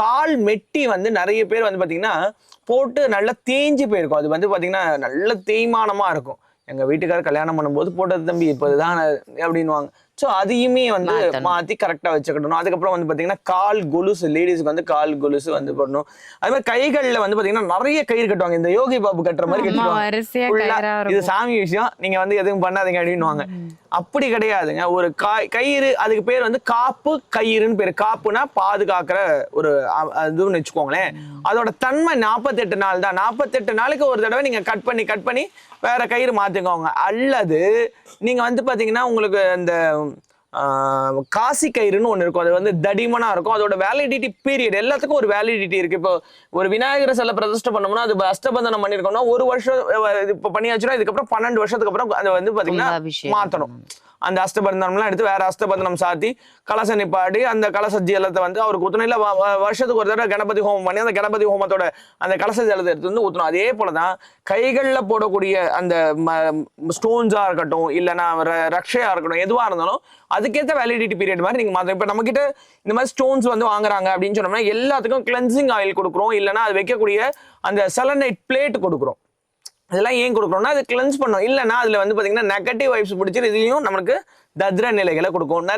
கால் மெட்டி வந்து நிறைய பேர் வந்து பார்த்தீங்கன்னா போட்டு நல்லா தேஞ்சு போயிருக்கும். அது வந்து பார்த்திங்கன்னா நல்ல தேய்மானமாக இருக்கும். எங்கள் வீட்டுக்காரர் கல்யாணம் பண்ணும்போது போட்டது தம்பி இப்போ இதுதான் அப்படின்னுவாங்க ஸோ அதையுமே வந்து மாத்தணும். மாத்தி கரெக்டா வச்சுக்கணும். அதுக்கப்புறம் வந்து பாத்தீங்கன்னா கால் கொலுசு லேடிஸ்க்கு வந்து கால் கொலுசு வந்து போடணும். அது மாதிரி கைகள்ல வந்து பாத்தீங்கன்னா நிறைய கயிறு கட்டுவாங்க. இந்த யோகி பாபு கட்டுற மாதிரி கயிறா இது. சாமி விஷயம். நீங்க வந்து எதுவும் பண்ணாதீங்க அப்படின்னுவாங்க. அப்படி கிடையாதுங்க. ஒரு காய் கயிறு அதுக்கு பேர் வந்து காப்பு கயிறுன்னு பேர். காப்புனா பாதுகாக்கிற ஒரு இதுன்னு வச்சுக்கோங்களேன். அதோட தன்மை நாற்பத்தெட்டு நாள் தான். நாற்பத்தெட்டு நாளுக்கு ஒரு தடவை நீங்க கட் பண்ணி கட் பண்ணி வேற கயிறு மாத்திக்கோங்க. அல்லது நீங்க வந்து பாத்தீங்கன்னா உங்களுக்கு இந்த காசி கயிறுன்னு ஒன்று இருக்கும். அது வந்து தடிமனா இருக்கும். அதோட வேலிடிட்டி பீரியட் எல்லாத்துக்கும் ஒரு வேலிடிட்டி இருக்கு. இப்போ ஒரு விநாயகர் சிலை பிரதிஷ்டை பண்ணோம்னா அது அஷ்டபந்தனம் பண்ணிருக்கோம்னா ஒரு வருஷம் இப்போ பண்ணியாச்சுன்னா இதுக்கப்புறம் பன்னெண்டு வருஷத்துக்கு அப்புறம் அதை வந்து பாத்தீங்கன்னா கும்பாபிஷேகம். அந்த அஷ்டபந்தனம்லாம் எடுத்து வேற அஷ்டபந்தனம் சாத்தி கலச நிப்பாடி அந்த கலச ஜலத்தை வந்து அவருக்கு ஊத்தணும். இல்லை வருஷத்துக்கு ஒரு தடவை கணபதி ஹோமம் பண்ணி அந்த கணபதி ஹோமத்தோட அந்த கலச ஜலத்தை எடுத்து வந்து ஊத்தணும். அதே போலதான் கைகளில் போடக்கூடிய அந்த ஸ்டோன்ஸா இருக்கட்டும் இல்லைன்னா ர- ரக்ஷையா இருக்கட்டும் எதுவா இருந்தாலும் அதுக்கேற்ற வேலிடிட்டி பீரியட் மாதிரி நீங்க மாத்தணும். இப்போ நம்மக்கிட்ட இந்த மாதிரி ஸ்டோன்ஸ் வந்து வாங்குறாங்க அப்படின்னு சொன்னோம்னா எல்லாத்துக்கும் கிளென்சிங் ஆயில் கொடுக்குறோம். இல்லைன்னா அது வைக்கக்கூடிய அந்த செலனைட் பிளேட் கொடுக்குறோம். இதெல்லாம் ஏன் கொடுக்குறோம்னா அது கிளென்ஸ் பண்ணும் இல்லைன்னா அதில் வந்து பார்த்தீங்கன்னா நெகட்டிவ் வைப்ஸ் பிடிச்சி இதுலையும் நமக்கு தத்ர நிலைகளை கொடுக்கும்.